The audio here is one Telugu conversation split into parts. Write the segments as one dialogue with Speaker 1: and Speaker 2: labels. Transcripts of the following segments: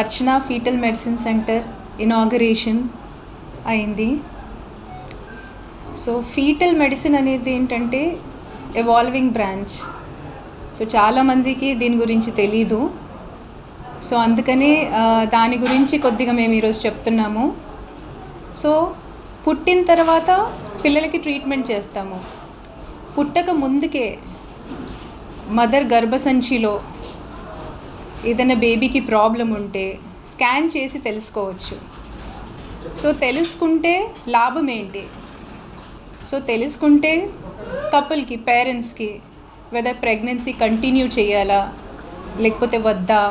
Speaker 1: Archana fetal medicine center inauguration అయింది. సో ఫీటల్ మెడిసిన్ అనేది ఏంటంటే ఎవాల్వింగ్ బ్రాంచ్ సో చాలామందికి దీని గురించి తెలీదు. సో అందుకనే దాని గురించి కొద్దిగా మేము ఈరోజు చెప్తున్నాము. సో పుట్టిన తర్వాత పిల్లలకి ట్రీట్మెంట్ చేస్తాము. పుట్టక ముందుకే మదర్ గర్భసంచిలో ఏదైనా బేబీకి ప్రాబ్లం ఉంటే స్కాన్ చేసి తెలుసుకోవచ్చు. సో తెలుసుకుంటే లాభం ఏంటి? సో తెలుసుకుంటే కపుల్కి పేరెంట్స్కి వెదర్ ప్రెగ్నెన్సీ కంటిన్యూ చేయాలా లేకపోతే వద్దా?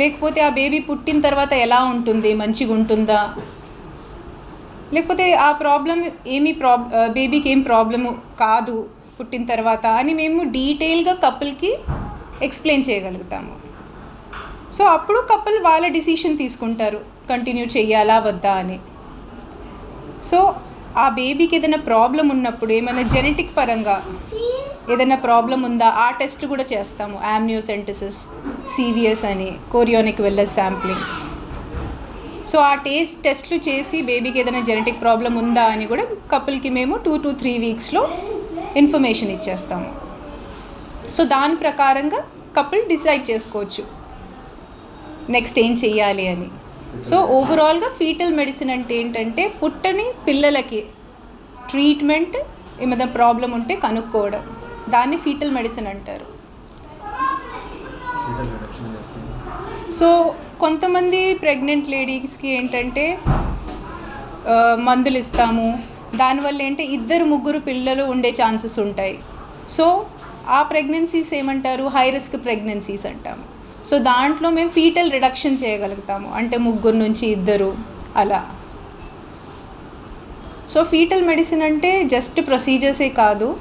Speaker 1: లేకపోతే ఆ బేబీ పుట్టిన తర్వాత ఎలా ఉంటుంది? మంచిగా ఉంటుందా? లేకపోతే ఆ ప్రాబ్లం ఏమీ ప్రాబ్ బేబీకి ఏం ప్రాబ్లము కాదు పుట్టిన తర్వాత అని మేము డీటెయిల్గా కపుల్కి ఎక్స్ప్లెయిన్ చేయగలుగుతాము. సో అప్పుడు కపుల్ వాళ్ళ డిసిషన్ తీసుకుంటారు. కంటిన్యూ చేయాలా వద్దా అని. సో ఆ బేబీకి ఏదైనా ప్రాబ్లం ఉన్నప్పుడు ఏమైనా జెనెటిక్ పరంగా ఏదైనా ప్రాబ్లం ఉందా? ఆ టెస్ట్లు కూడా చేస్తాము. యామ్నియోసెంటిసిస్ సివిఎస్ అని కోరియోనిక్ వెల్లెస్ శాంప్లింగ్. సో ఆ టేస్ట్ టెస్ట్లు చేసి బేబీకి ఏదైనా జెనెటిక్ ప్రాబ్లం ఉందా అని కూడా కపుల్కి మేము టూ టు త్రీ వీక్స్లో ఇన్ఫర్మేషన్ ఇచ్చేస్తాము. సో దాని ప్రకారంగా కపుల్ డిసైడ్ చేసుకోవచ్చు. నెక్స్ట్ ఏం చెయ్యాలి అని. సో ఓవరాల్గా ఫీటల్ మెడిసిన్ అంటే ఏంటంటే పుట్టని పిల్లలకి ట్రీట్మెంట్ ఏమైనా ప్రాబ్లం ఉంటే కనుక్కోవడం. దాన్ని ఫీటల్ మెడిసిన్ అంటారు. సో కొంతమంది ప్రెగ్నెంట్ లేడీస్కి ఏంటంటే మందులు ఇస్తాము. దానివల్ల ఏంటి ఇద్దరు ముగ్గురు పిల్లలు ఉండే ఛాన్సెస్ ఉంటాయి. సో ఆ ప్రెగ్నెన్సీస్ ఏమంటారు? హై రిస్క్ ప్రెగ్నెన్సీస్ అంటాము. సో దాంట్లో మేము ఫీటల్ రిడక్షన్ చేయగలుగుతాము. అంటే ముగ్గురు నుంచి ఇద్దరు అలా. సో ఫీటల్ మెడిసిన్ అంటే జస్ట్ ప్రొసీజర్సే కాదు.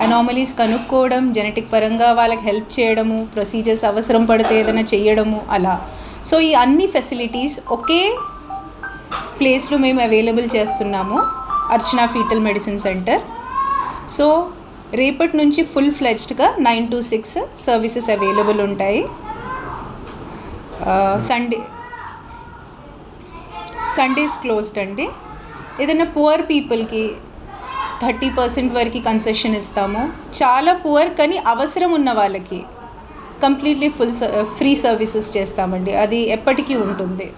Speaker 1: అనామలీస్ కనుక్కోవడం జెనెటిక్ పరంగా వాళ్ళకి హెల్ప్ చేయడము ప్రొసీజర్స్ అవసరం పడితే ఏదైనా చేయడము అలా. సో ఈ అన్ని ఫెసిలిటీస్ ఒకే ప్లేస్లో మేము అవైలబుల్ చేస్తున్నాము. Archana fetal medicine centre so రేపటి నుంచి full ఫ్లెజ్డ్గా nine to six services available ఉంటాయి. సండే సండేస్ క్లోజ్డ్ అండి. ఏదైనా పువర్ పీపుల్కి థర్టీ పర్సెంట్ వరకు కన్సెషన్ ఇస్తాము. చాలా పువర్ కానీ అవసరం ఉన్న వాళ్ళకి కంప్లీట్లీ ఫుల్ ఫ్రీ సర్వీసెస్ చేస్తామండి. అది ఎప్పటికీ ఉంటుంది.